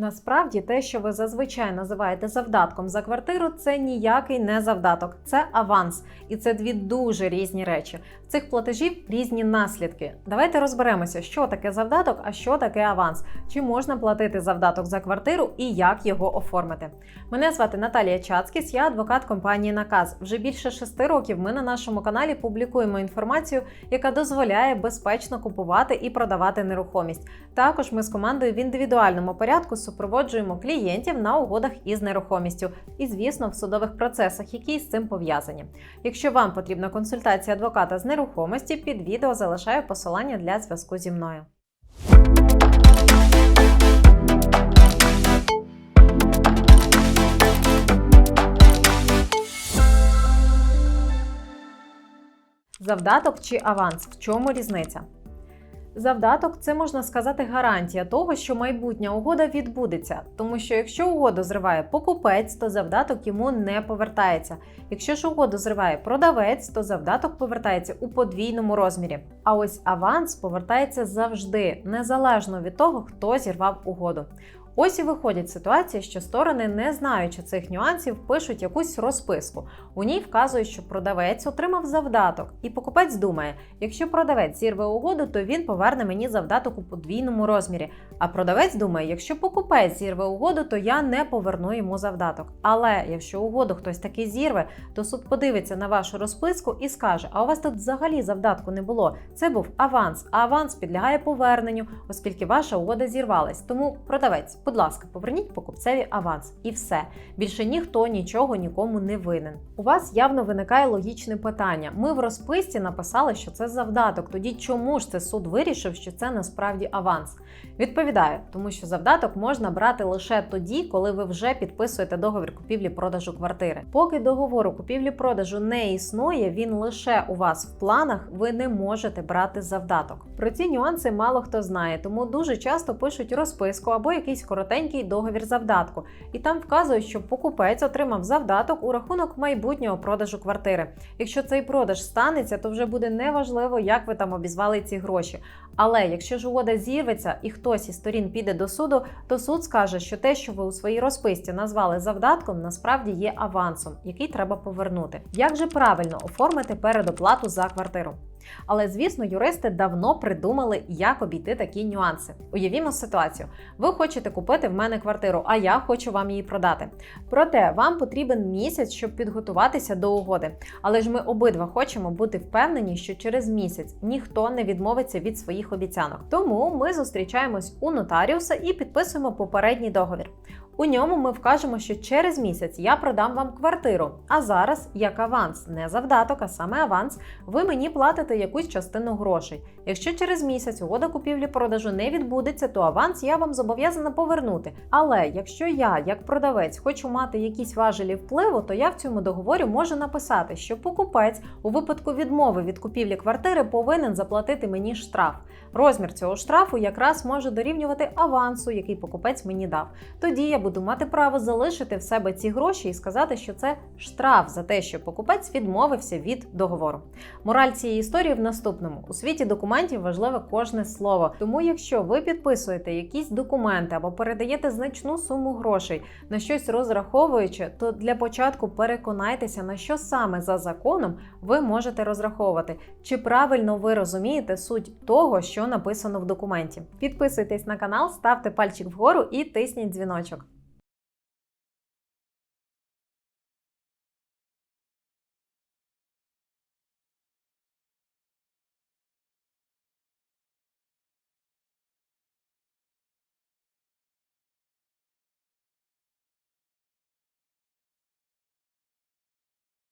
Насправді, те, що ви зазвичай називаєте завдатком за квартиру, це ніякий не завдаток, це аванс. І це дві дуже різні речі. В цих платежів різні наслідки. Давайте розберемося, що таке завдаток, а що таке аванс. Чи можна платити завдаток за квартиру і як його оформити. Мене звати Наталія Чацкіс, я адвокат компанії Наказ. Вже більше шести років ми на нашому каналі публікуємо інформацію, яка дозволяє безпечно купувати і продавати нерухомість. Також ми з командою в індивідуальному порядку супроводжуємо клієнтів на угодах із нерухомістю і, звісно, в судових процесах, які з цим пов'язані. Якщо вам потрібна консультація адвоката з нерухомості, під відео залишаю посилання для зв'язку зі мною. Завдаток чи аванс в чому різниця? Завдаток це можна сказати гарантія того, що майбутня угода відбудеться, тому що якщо угоду зриває покупець, то завдаток йому не повертається. Якщо ж угоду зриває продавець, то завдаток повертається у подвійному розмірі. А ось аванс повертається завжди, незалежно від того, хто зірвав угоду. Ось і виходить ситуація, що сторони, не знаючи цих нюансів, пишуть якусь розписку. У ній вказує, що продавець отримав завдаток, і покупець думає, якщо продавець зірве угоду, то він поверне мені завдаток у подвійному розмірі. А продавець думає, якщо покупець зірве угоду, то я не поверну йому завдаток. Але якщо угоду хтось таки зірве, то суд подивиться на вашу розписку і скаже: а у вас тут взагалі завдатку не було. Це був аванс, а аванс підлягає поверненню, оскільки ваша угода зірвалась. Тому продавець. Будь ласка, поверніть покупцеві аванс, і все. Більше ніхто нічого нікому не винен. У вас явно виникає логічне питання. Ми в розписці написали, що це завдаток. Тоді чому ж це суд вирішив, що це насправді аванс? Відповідаю, тому що завдаток можна брати лише тоді, коли ви вже підписуєте договір купівлі-продажу квартири. Поки договору купівлі-продажу не існує, він лише у вас в планах, ви не можете брати завдаток. Про ці нюанси мало хто знає, тому дуже часто пишуть розписку або якийсь коротенький договір завдатку, і там вказують, що покупець отримав завдаток у рахунок майбутнього продажу квартири. Якщо цей продаж станеться, то вже буде неважливо, як ви там обізвали ці гроші. Але якщо ж угода зірветься і хтось із сторін піде до суду, то суд скаже, що те, що ви у своїй розписці назвали завдатком, насправді є авансом, який треба повернути. Як же правильно оформити передоплату за квартиру? Але звісно, юристи давно придумали, як обійти такі нюанси. Уявімо ситуацію: ви хочете купити в мене квартиру, а я хочу вам її продати. Проте вам потрібен місяць, щоб підготуватися до угоди. Але ж ми обидва хочемо бути впевнені, що через місяць ніхто не відмовиться від своїх обіцянок. Тому ми зустрічаємось у нотаріуса і підписуємо попередній договір. У ньому ми вкажемо, що через місяць я продам вам квартиру. А зараз, як аванс, не завдаток, а саме аванс, ви мені платите якусь частину грошей. Якщо через місяць угода купівлі-продажу не відбудеться, то аванс я вам зобов'язана повернути. Але якщо я, як продавець, хочу мати якісь важелі впливу, то я в цьому договорі можу написати, що покупець у випадку відмови від купівлі квартири повинен заплатити мені штраф. Розмір цього штрафу якраз може дорівнювати авансу, який покупець мені дав. Тоді я буду мати право залишити в себе ці гроші і сказати, що це штраф за те, що покупець відмовився від договору. Мораль цієї історії в наступному: у світі документів важливе кожне слово. Тому, якщо ви підписуєте якісь документи або передаєте значну суму грошей на щось розраховуючи, то для початку переконайтеся, на що саме за законом ви можете розраховувати, чи правильно ви розумієте суть того, що написано в документі. Підписуйтесь на канал, ставте пальчик вгору і тисніть дзвіночок.